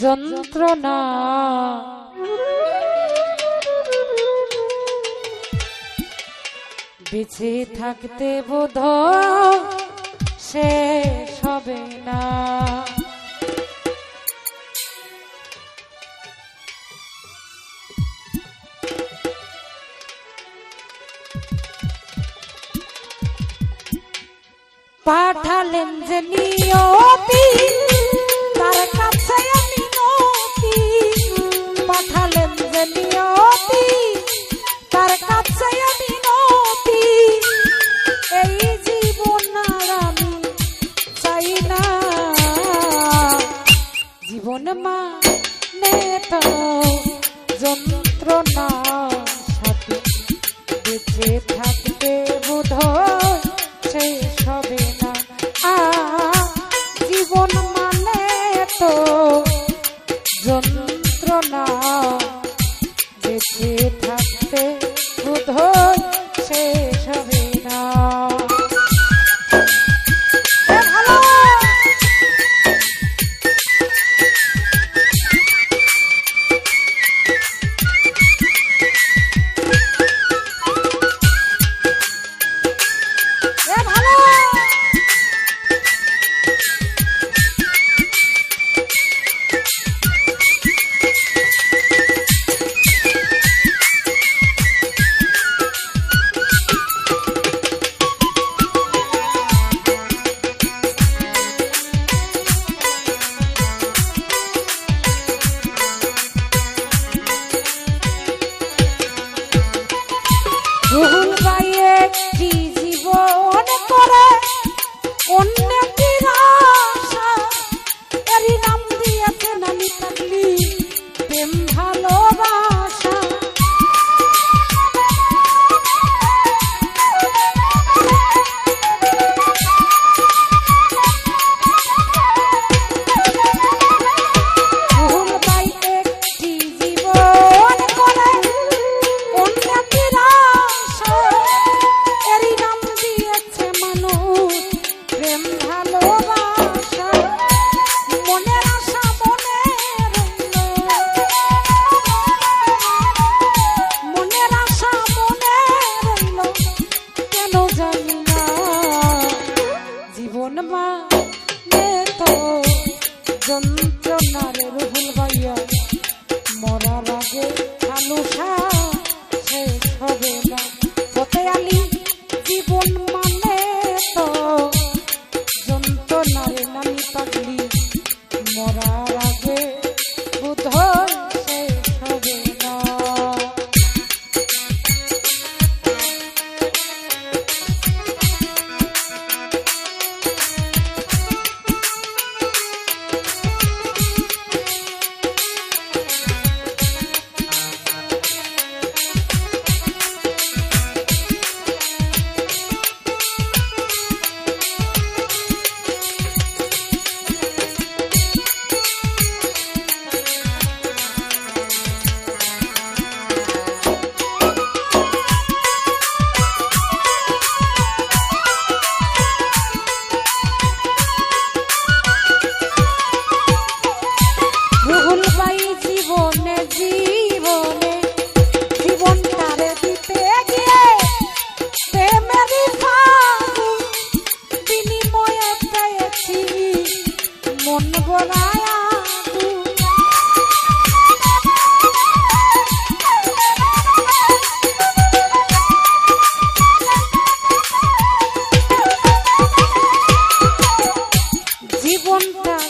যন্ত্রণা। বেঁচে থাকতে বোধ শেষ হবে না। পাঠালেন যে নিয়তি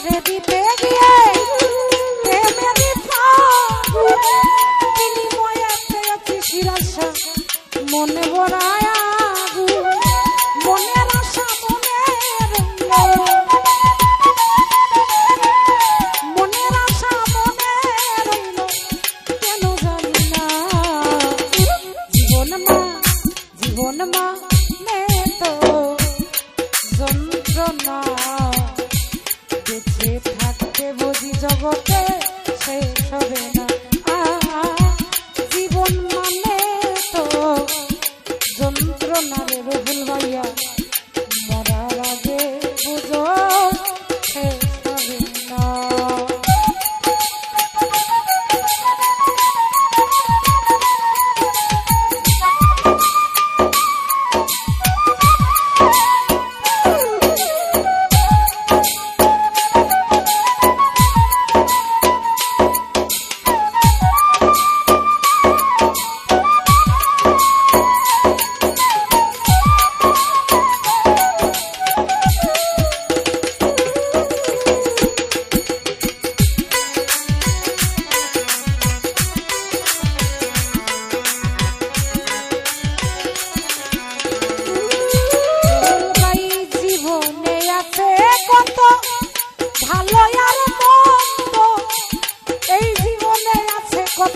হে দিতে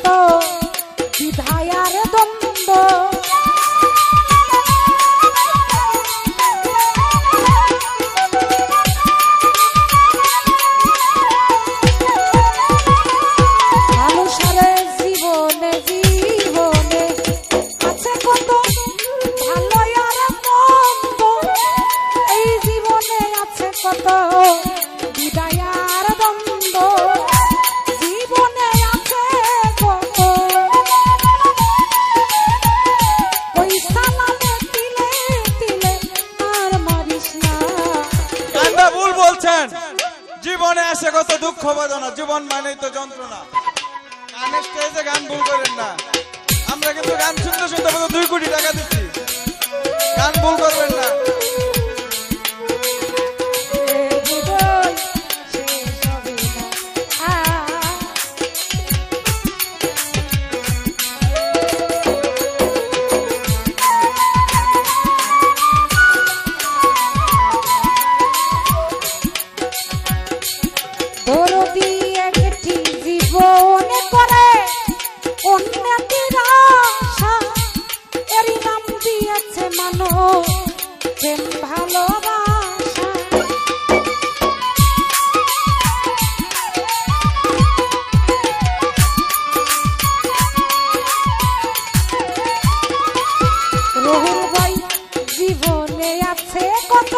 oh. বলেন জীবনে আসে কত দুঃখ বেদনা, জীবন মানেই তো যন্ত্রণা। গানের স্টেজে গান ভুল করেন না। আমরা কিন্তু গান শুনতে শুনতে দুই কোটি টাকা দিচ্ছি। গান ভুল করবেন না। বহুর বই জীবনে আছে কত?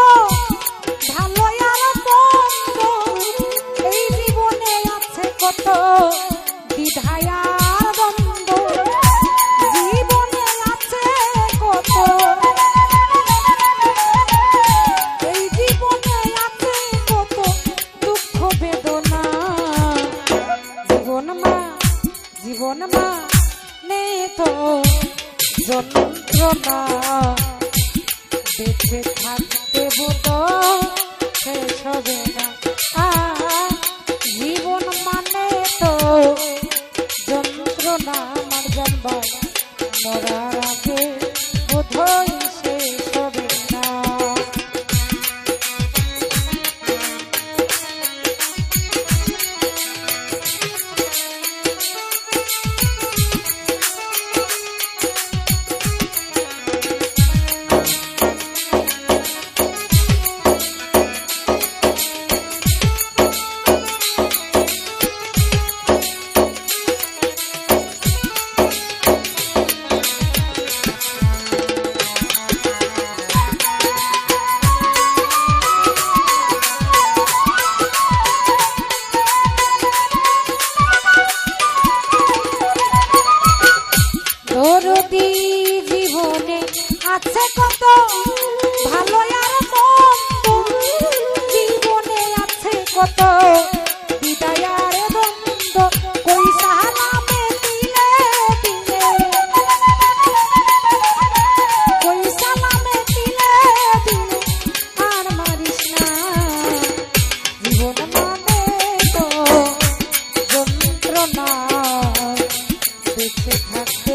শত বিদায়ার বন্ধ কই সালামে দিলে দিলে। কই সালামে দিলে দিলে, আর মারিস না। জীবন মানে তো যন্ত্রণা। বেঁচে থাকা।